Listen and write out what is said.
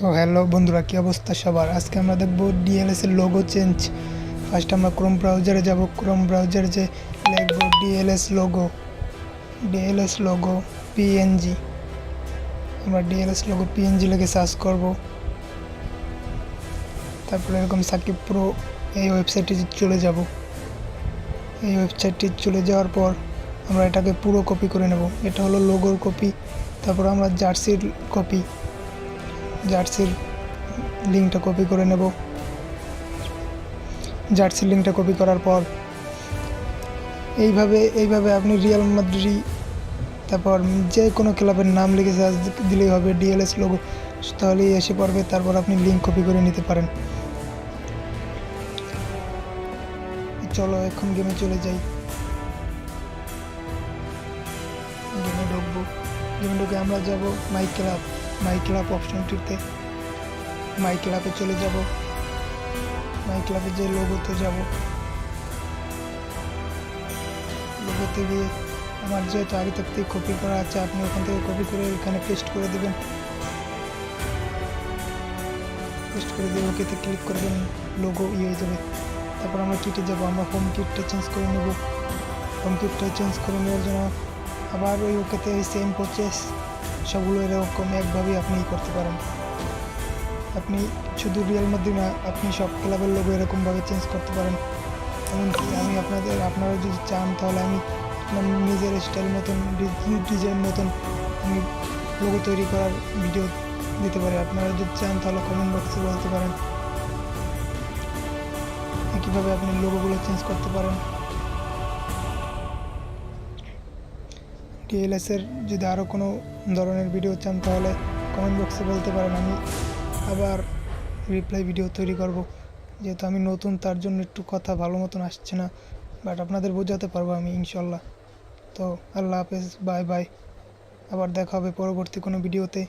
তো হ্যালো বন্ধুরা, কী অবস্থা সবার? আজকে আমরা দেখব ডিএলএস এর লোগো চেঞ্জ ফার্স্ট আমরা ক্রোম ব্রাউজারে যাব। ক্রোম ব্রাউজারে যে লিখব DLS logo DLS logo PNG আমরা ডিএলএস লোগো পিএনজি লিখে সার্চ করব। তারপরে এরকম সাকিব প্রো এই ওয়েবসাইটে চলে যাব। এই ওয়েবসাইটটি চলে যাওয়ার পর আমরা এটাকে পুরো কপি করে নেব। এটা হলো লোগোর কপি তারপর আমরা জার্সির কপি জার্সির লিঙ্কটা কপি করে নেব। জার্সির লিঙ্কটা কপি করার পর এইভাবে এইভাবে আপনি রিয়াল মাদ্রি তারপর যে কোনো ক্লাবের নাম লিখে সার্চ দিলেই হবে ডিএলএস লোগো তাহলেই এসে পড়বে, তারপর আপনি লিঙ্ক কপি করে নিতে পারেন। চলো এখন গেমে চলে যাই। গেমে ঢুকবো। গেমে ঢুকে আমরা যাব মাই ক্লাব মাই ক্লাব অপশনটিতে মাই ক্লাবে চলে যাব। মাই ক্লাবে যে লোগোতে যাব। লোগোতে গিয়ে আমার যেহেতু আগে থাকতে কপি করা আছে, আপনি ওখান থেকে কপি করে এখানে পেস্ট করে দেবেন। পেস্ট করে দিয়ে ওকেতে ক্লিক করবেন লোগো ইয়ে হয়ে যাবে। তারপর আমরা কিটে যাব, আমরা হোম কিটটা চেঞ্জ করে নেব। হোম কিটটা চেঞ্জ করে নেওয়ার জন্য আবার ওই ওকেতে সেম প্রসেস সবগুলো এরকম একভাবেই আপনি করতে পারেন। আপনি শুধু রিয়েল মধ্যে না, আপনি সব ক্লাবের লোগো এরকমভাবে চেঞ্জ করতে পারেন। এমনকি আমি আপনাদের, আপনারা যদি চান, তাহলে আমি নিজের স্টাইল মতন ডিজাইন মতন আমি লোগো তৈরি করার ভিডিও দিতে পারি। আপনারা যদি চান, তাহলে কমেন্ট বক্সে বলতে পারেন। কীভাবে আপনি লোগোগুলো চেঞ্জ করতে পারেন। ডিএলএসের যদি আরও কোনো ধরনের ভিডিও চান, তাহলে কমেন্ট বক্সে বলতে পারেন। আমি আবার রিপ্লাই ভিডিও তৈরি করব। যেহেতু আমি নতুন, তার জন্য একটু কথা ভালো মতন আসছে না বাট আপনাদের বোঝাতে পারব আমি, ইনশাল্লাহ। তো আল্লাহ হাফেজ বাই বাই আবার দেখা হবে পরবর্তী কোনো ভিডিওতে